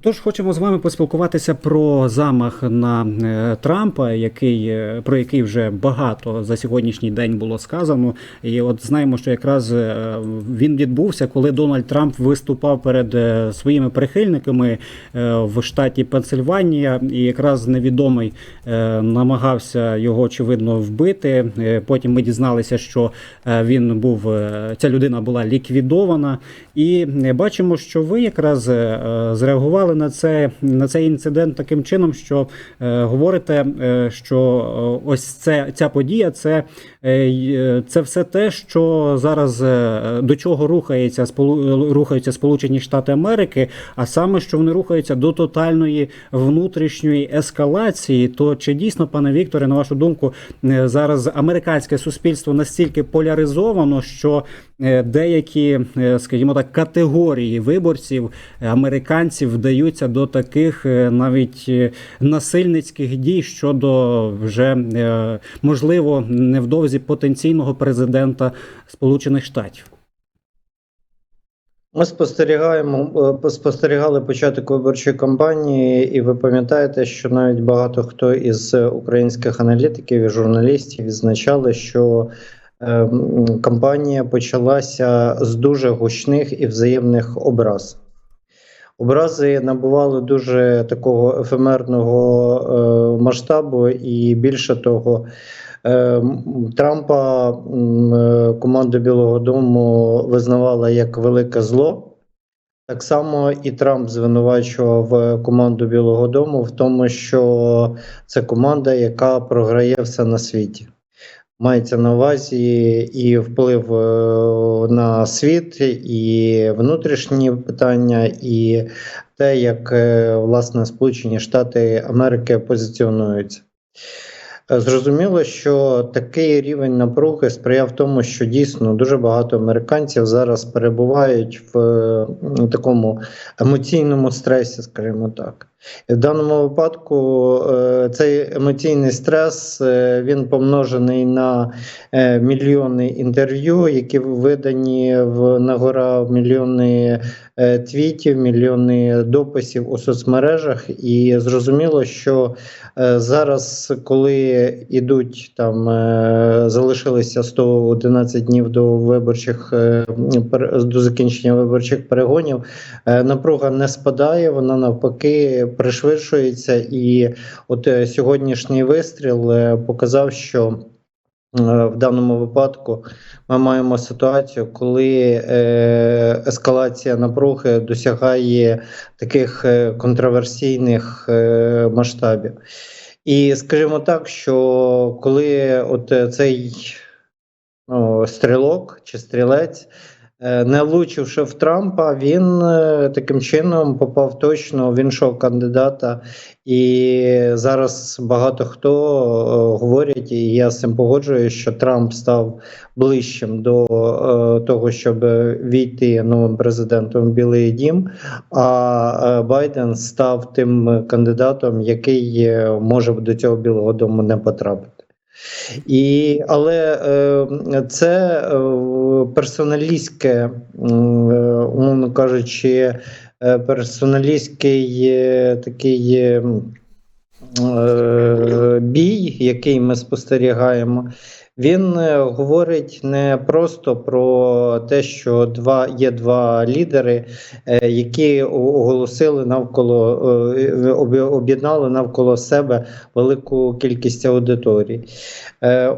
Тож хочемо з вами поспілкуватися про замах на е, Трампа, який е, про який вже багато за сьогоднішній день було сказано. І от знаємо, що якраз е, він відбувся, коли Дональд Трамп виступав перед своїми прихильниками в штаті Пенсильванія, і якраз невідомий намагався його очевидно вбити. Потім ми дізналися, що він був ця людина була ліквідована, і бачимо, що ви якраз е, зреагували на це на цей інцидент таким чином, що е, говорите, е, що е, ось це ця подія, це, е, е, це все те, що зараз до чого рухається рухаються Сполучені Штати Америки, а саме що вони рухаються до тотальної внутрішньої ескалації. То чи дійсно, пане Вікторе, на вашу думку, зараз американське суспільство настільки поляризовано, що деякі, скажімо так, категорії виборців американців вдаються до таких е, навіть е, насильницьких дій щодо вже е, можливо невдовзі потенційного президента Сполучених Штатів. Ми спостерігаємо, спостерігали початок виборчої кампанії, і ви пам'ятаєте, що навіть багато хто із українських аналітиків і журналістів відзначали, що е, кампанія почалася з дуже гучних і взаємних образ. Образи набували дуже такого ефемерного е, масштабу, і більше того, е, Трампа е, команда Білого Дому визнавала як велике зло. Так само і Трамп звинувачував команду Білого Дому в тому, що це команда, яка програє все на світі. Мається на увазі і вплив е, на світ, і внутрішні питання, і те, як е, власне Сполучені Штати Америки позиціонуються. Е, Зрозуміло, що такий рівень напруги сприяв тому, що дійсно дуже багато американців зараз перебувають в такому емоційному стресі, скажімо так. В даному випадку е, цей емоційний стрес е, він помножений на е, мільйони інтерв'ю, які видані в нагора мільйони твітів, мільйони дописів у соцмережах, і зрозуміло, що зараз, коли ідуть там, залишилися 111 днів до виборчих до закінчення виборчих перегонів, напруга не спадає, вона навпаки пришвидшується. І от е, сьогоднішній вистріл е, показав, що е, в даному випадку ми маємо ситуацію, коли ескалація напруги досягає таких контроверсійних масштабів. І скажімо так, що коли от цей ну, стрілок чи стрілець, не влучивши в Трампа, він е, таким чином попав точно в іншого кандидата. І зараз багато хто е, говорять, і я з цим погоджуюсь, що Трамп став ближчим до е, того, щоб війти новим президентом в Білий Дім. А е, Байден став тим кандидатом, який е, може до цього Білого Дому не потрапити. І, але е, це е, персоналістське, е, умовно кажучи, е, персоналістський е, такий е, е, бій, який ми спостерігаємо, він е, говорить не просто про те, що два є два лідери, е, які оголосили навколо е, об'єднали навколо себе велику кількість аудиторій.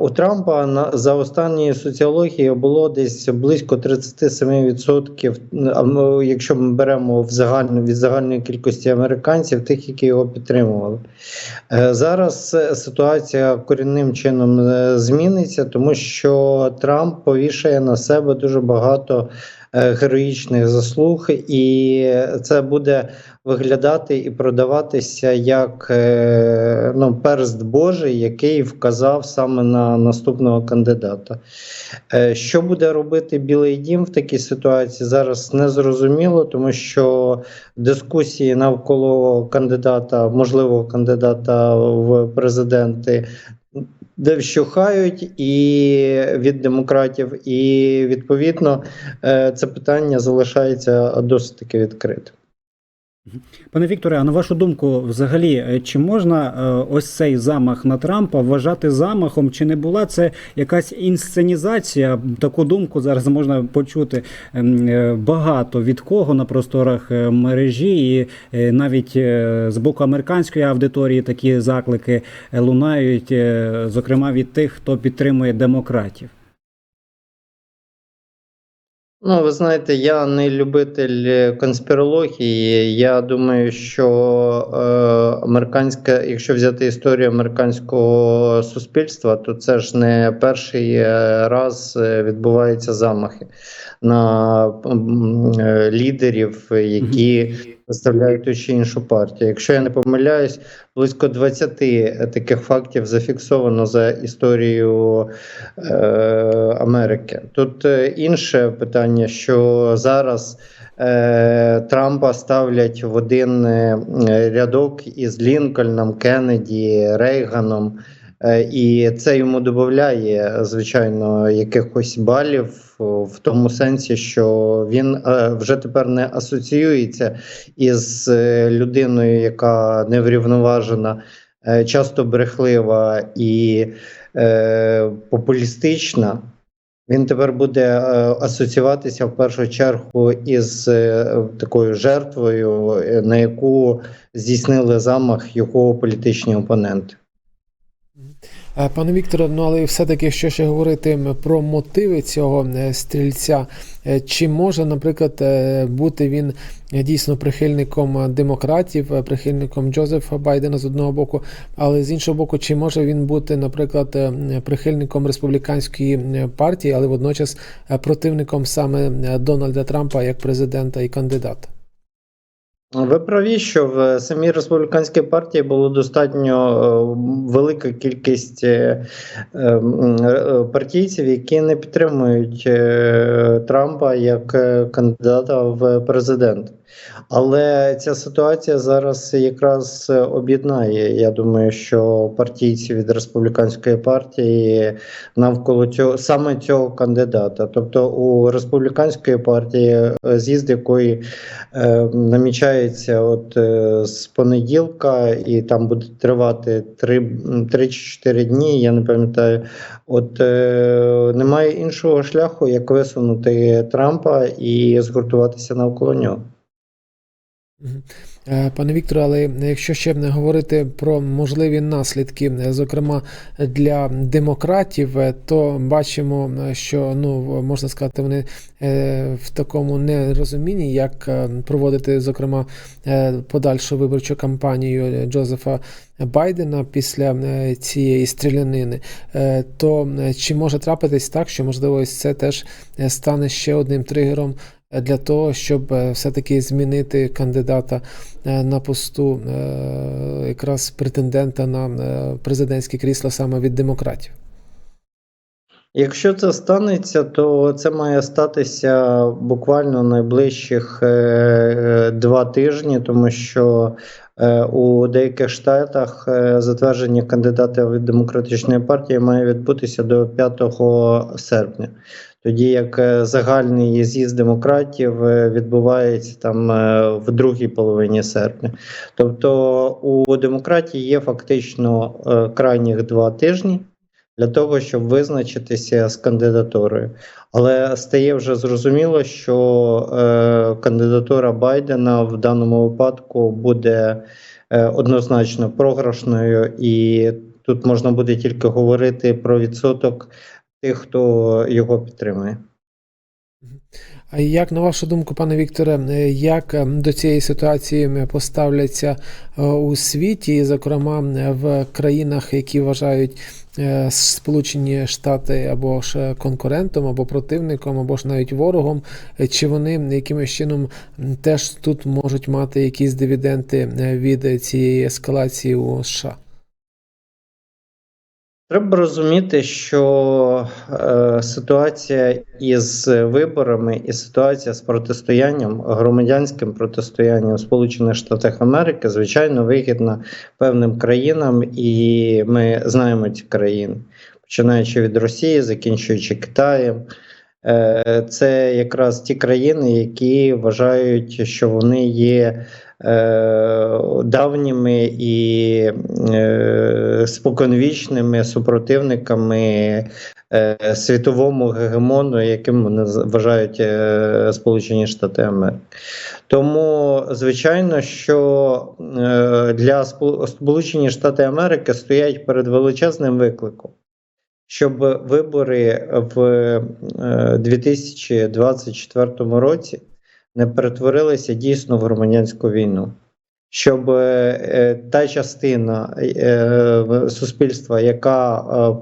У Трампа за останні соціології було десь близько 37%, а якщо ми беремо в загальну від загальної кількості американців, тих, які його підтримували. Зараз ситуація корінним чином е, зміниться, тому що Трамп повішає на себе дуже багато е, героїчних заслуг, і це буде виглядати і продаватися як е, ну, перст Божий, який вказав саме на наступного кандидата. Е, Що буде робити Білий Дім в такій ситуації, зараз не зрозуміло, тому що дискусії навколо кандидата, можливого кандидата в президенти. Де вщухають і від демократів, і відповідно е, це питання залишається досить таки відкритим. Пане Вікторе, а на вашу думку, взагалі, е, чи можна е, ось цей замах на Трампа вважати замахом, чи не була це якась інсценізація? Таку думку зараз можна почути ем, е, багато від кого на просторах мережі, і навіть з боку американської аудиторії такі заклики лунають, зокрема від тих, хто підтримує демократів. Ну, ви знаєте, я не любитель конспірології. Я думаю, що е, американська, якщо взяти історію американського суспільства, то це ж не перший е, раз е, відбуваються замахи на е, лідерів, які представляють ту чи іншу партію. Якщо я не помиляюсь, близько 20 таких фактів зафіксовано за історією е, Америки. Тут е, інше питання, що зараз е, Трампа ставлять в один е, рядок із Лінкольном, Кеннеді, Рейганом. Е, І це йому додає, звичайно, якихось балів в тому сенсі, що він е, вже тепер не асоціюється із е, людиною, яка неврівноважена, часто брехлива і популістична. Він тепер буде асоціюватися в першу чергу із такою жертвою, на яку здійснили замах його політичні опоненти. Е, Пане Вікторе, ну але все-таки що ще говорити про мотиви цього е, стрільця? Е, Чи може, наприклад, бути він дійсно прихильником демократів, прихильником Джозефа Байдена з одного боку, але з іншого боку, чи може він бути, наприклад, прихильником республіканської партії, але водночас противником саме Дональда Трампа як президента і кандидата? Ви праві, що в самій республіканській партії було достатньо е, велика кількість е, е, м, е, партійців, які не підтримують Трампа як кандидата в президент. Але ця ситуація зараз якраз об'єднає. Я думаю, що партійці від республіканської партії навколо цього саме цього кандидата. Тобто у республіканської партії е, з'їзд якої е, намічається от е, з понеділка, і там буде тривати 3, 3 чи 4 дні. Я не пам'ятаю. От е, немає іншого шляху, як висунути Трампа і згуртуватися навколо нього. Е, Пане Вікторе, але якщо ще говорити про можливі наслідки, е, зокрема для демократів, е, то бачимо, що ну можна сказати, вони в такому нерозумінні, як проводити, зокрема, подальшу виборчу кампанію Джозефа Байдена після цієї стрілянини, то чи може трапитись так, що можливо це теж стане ще одним тригером для того, щоб е, все-таки змінити кандидата е, на посту е, якраз претендента на президентське крісло саме від демократів. Якщо це станеться, то це має статися буквально найближчих два тижні, тому що у деяких штатах е, затвердження кандидата від демократичної партії має відбутися до 5 серпня. Тоді як е, загальний з'їзд демократів е, відбувається там е, в другій половині серпня. Тобто у демократії є фактично е, крайніх два тижні для того, щоб визначитися з кандидатурою. Але стає вже зрозуміло, що е, кандидатура Байдена в даному випадку буде е, однозначно програшною, і тут можна буде тільки говорити про відсоток тих, хто його підтримує. Як на вашу думку, пане Вікторе, е, як е, до цієї ситуації поставляться е, у світі, зокрема в країнах, які вважають Сполучені Штати або ж конкурентом, або противником, або ж навіть ворогом, чи вони якимось чином теж тут можуть мати якісь дивіденти від цієї ескалації у США? Треба розуміти, що е, ситуація із виборами і ситуація з протистоянням, громадянським протистоянням в Сполучених Штатах Америки, звичайно, вигідна певним країнам, і ми знаємо ці країни, починаючи від Росії, закінчуючи Китаєм. Е, Це якраз ті країни, які вважають, що вони є е, давніми і е, споконвічними супротивниками світовому гегемону, яким вони вважають Сполучені Штати Америки. Тому, звичайно, що для Спол- Сполучені Штати Америки стоять перед величезним викликом, щоб вибори в е, 2024 році не перетворилися дійсно в громадянську війну. Щоб е, та частина е, суспільства, яка е,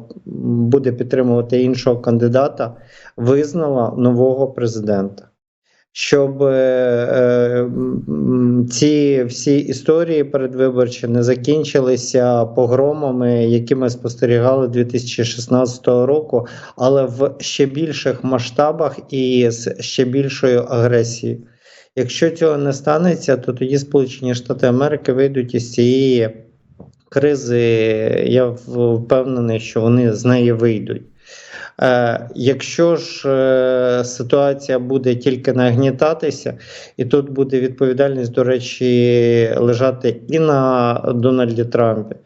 буде підтримувати іншого кандидата, визнала нового президента. Щоб е, е, ці всі історії передвиборчі не закінчилися погромами, які ми спостерігали 2016 року, але в ще більших масштабах і з ще більшою агресією. Якщо цього не станеться, то тоді Сполучені Штати Америки вийдуть із цієї кризи. Я впевнений, що вони з неї вийдуть. Е, якщо ж е, ситуація буде тільки нагнітатися, і тут буде відповідальність, до речі, лежати і на Дональді Трампі,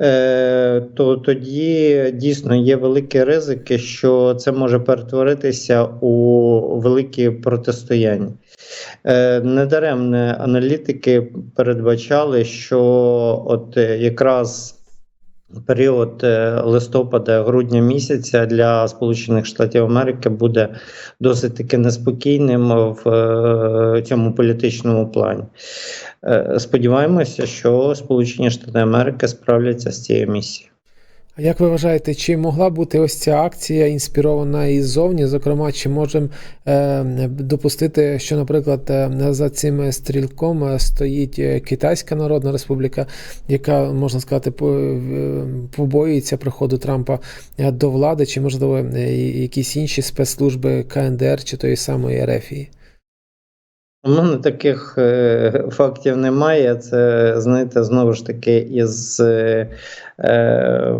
е, то тоді дійсно є великі ризики, що це може перетворитися у великі протистояння. Недаремне аналітики передбачали, що от якраз період е, листопада-грудня місяця для Сполучених Штатів Америки буде досить таки неспокійним в е, цьому політичному плані. Е, Сподіваємося, що Сполучені Штати Америки справляться з цією місією. А як ви вважаєте, чи могла бути ось ця акція інспірована іззовні? Зокрема, чи можемо е, допустити, що, наприклад, е, за цим стрілком стоїть е, Китайська Народна Республіка, яка можна сказати, е, побоюється приходу Трампа до влади, чи можливо якісь інші спецслужби КНДР чи тої самої Ерефії? У мене таких е, фактів немає. Це, знаєте, знову ж таки, із е, е,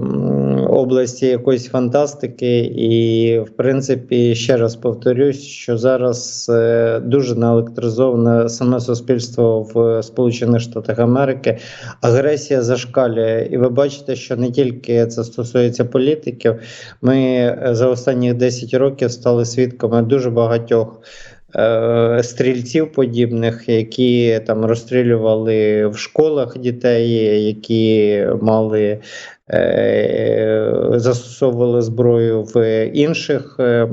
області якоїсь фантастики. І, в принципі, ще раз повторюсь, що зараз е, дуже наелектризоване саме суспільство в Сполучених Штатах Америки. Агресія зашкалює. І ви бачите, що не тільки це стосується політиків. Ми за останні 10 років стали свідками дуже багатьох е, стрільців подібних, які там розстрілювали в школах дітей, які мали е, застосовували зброю в інших. е,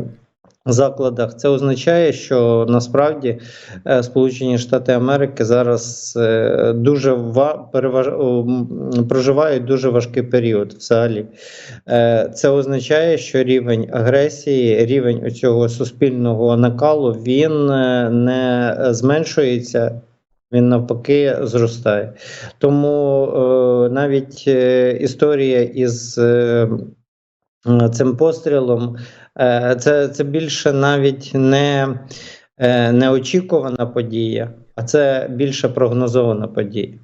Закладах це означає, що насправді е, Сполучені Штати Америки зараз е, дуже ва- переваж... проживають дуже важкий період взагалі. Е, Це означає, що рівень агресії, рівень цього суспільного накалу він не зменшується. Він навпаки зростає. Тому е, навіть е, історія із е, цим пострілом це, це більше навіть не е, неочікувана подія, а це більше прогнозована подія.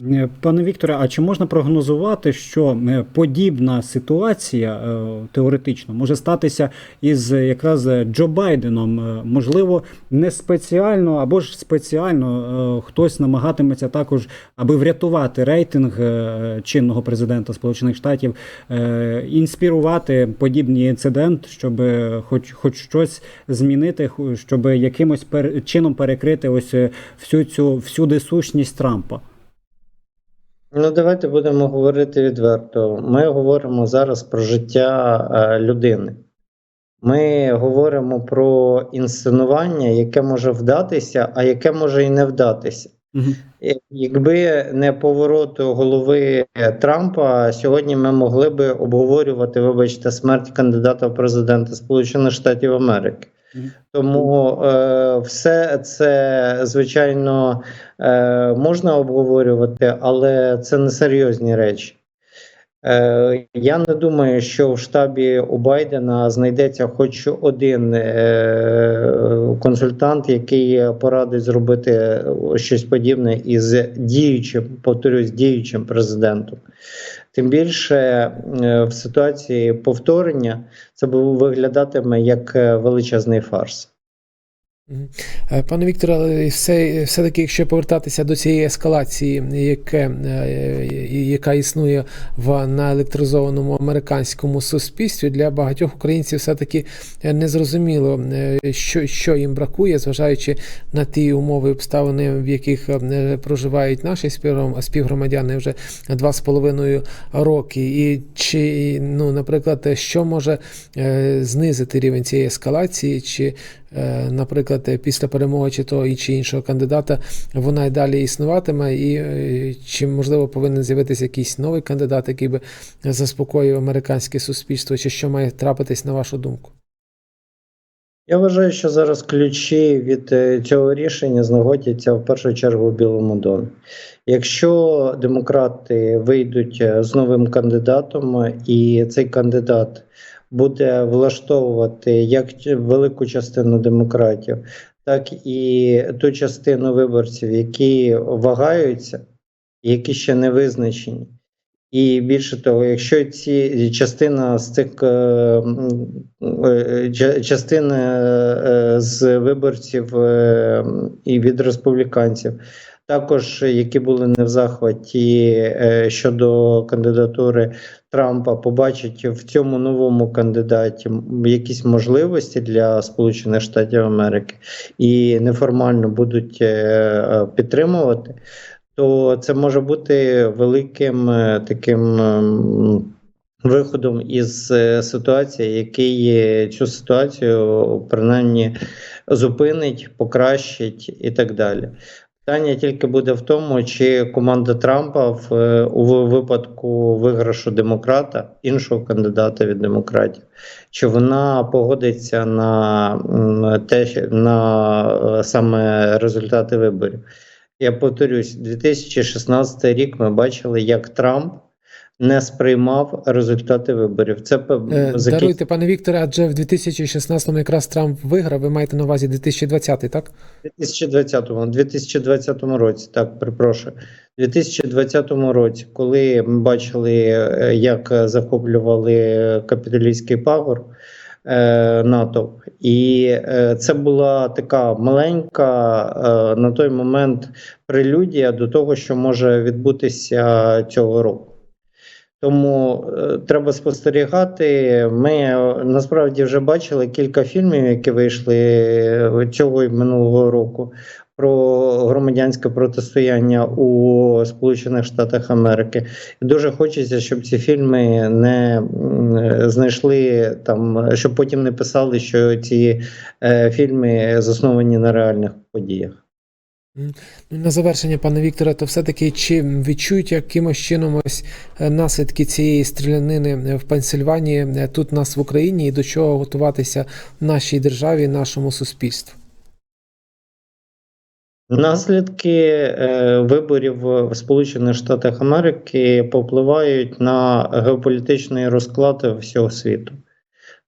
Е, Пане Вікторе, а чи можна прогнозувати, що е, подібна ситуація е, теоретично може статися із якраз Джо Байденом? Можливо, не спеціально або ж спеціально хтось намагатиметься також, аби врятувати рейтинг чинного президента Сполучених Штатів, інспірувати подібний інцидент, щоб хоч, хоч щось змінити, щоб якимось чином перекрити ось всю цю всюди сущність Трампа. Ну, давайте будемо говорити відверто. Ми говоримо зараз про життя е, людини. Ми говоримо про інсценування, яке може вдатися, а яке може і не вдатися. І Якби не поворот голови Трампа, сьогодні ми могли би обговорювати, вибачте, смерть кандидата в президенти Сполучених Штатів Америки. Тому е, все це, звичайно, е, можна обговорювати, але це не серйозні речі. Е, Я не думаю, що в штабі у Байдена знайдеться хоч один е, консультант, який порадить зробити щось подібне із діючим, повторюсь, діючим президентом. Тим більше е, в ситуації повторення це виглядатиме як величезний фарс. Е, Пане Вікторе, але все, все-таки, якщо повертатися до цієї ескалації, яке, е, яка існує в наелектризованому американському суспільстві, для багатьох українців все-таки незрозуміло, е, що, що їм бракує, зважаючи на ті умови обставини, в яких проживають наші співгромадяни вже два з половиною роки. І чи, ну, наприклад, що може знизити рівень цієї ескалації, чи наприклад, е, після перемоги чи того і чи іншого кандидата вона й далі існуватиме, і е, чи можливо повинен з'явитися якийсь новий кандидат, який би заспокоїв американське суспільство, чи що має трапитись на вашу думку? Я вважаю, що зараз ключі від е, цього рішення знаходяться в першу чергу в Білому домі. Якщо демократи вийдуть е, з новим кандидатом, і цей кандидат буде влаштовувати як велику частину демократів, так і ту частину виборців, які вагаються, які ще не визначені. І більше того, якщо ці частина з цих е, е, ча- частина е, з виборців і від республіканців, також які були не в захваті щодо кандидатури Трампа, побачать в цьому новому кандидаті якісь можливості для Сполучених Штатів Америки і неформально будуть е, підтримувати то це може бути великим е, таким ем, виходом із е, ситуації, який цю ситуацію принаймні зупинить, покращить і так далі. Питання тільки буде в тому, чи команда Трампа в е, у випадку виграшу демократа, іншого кандидата від демократів, чи вона погодиться на те, на е, саме результати виборів. Я повторюсь, 2016 рік ми бачили, як Трамп не сприймав результати виборів. Це Е, Даруйте, пане Вікторе, адже в 2016-му якраз Трамп виграв, ви маєте на увазі 2020, так? 2020, 2020 році, так, перепрошую. 2020 році, коли ми бачили, е, як захоплювали капіталістський пагор е, НАТО, і це була така маленька на той момент прелюдія до того, що може відбутися цього року. Тому е, треба спостерігати. Ми е, насправді вже бачили кілька фільмів, які вийшли е, цього і минулого року, про громадянське протистояння у Сполучених Штатах Америки. І дуже хочеться, щоб ці фільми не е, знайшли там, щоб потім не писали, що ці е, фільми засновані на реальних подіях. Ну, На завершення, пане Вікторе, то все-таки чи відчують якимось чином ось е, наслідки цієї стрілянини в Пенсильванії е, тут нас в Україні і до чого готуватися нашій державі, нашому суспільству? Наслідки е, виборів в Сполучених Штатах Америки попливають на геополітичний розклад всього світу.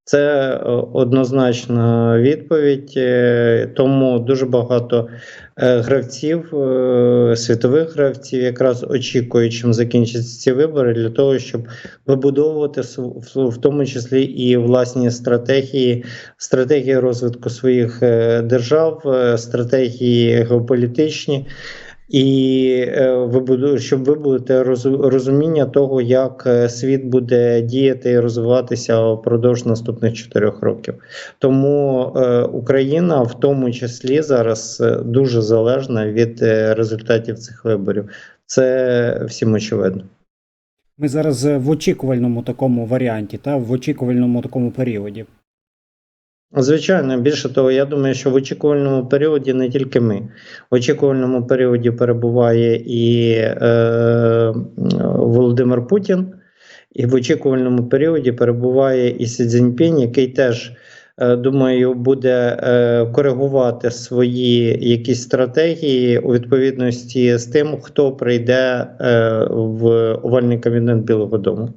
Це е, однозначна відповідь, е, тому дуже багато е, гравців, світових гравців, якраз очікують, чим закінчаться ці вибори, для того, щоб вибудовувати в тому числі і власні стратегії, стратегії розвитку своїх держав, стратегії геополітичні. І е, вибуду, щоб вибудувати розу- розуміння того, як е, світ буде діяти і розвиватися впродовж наступних чотирьох років. Тому е, Україна в тому числі зараз дуже залежна від результатів цих виборів. Це всім очевидно. Ми зараз в очікувальному такому варіанті, та в очікувальному такому періоді. Звичайно, більше того, я думаю, що в очікувальному періоді не тільки ми. В очікувальному періоді перебуває і е, Володимир Путін, і в очікувальному періоді перебуває і Сі Цзіньпінь, який теж, е, думаю, буде е, коригувати свої якісь стратегії у відповідності з тим, хто прийде е, в овальний кабінет Білого Дому.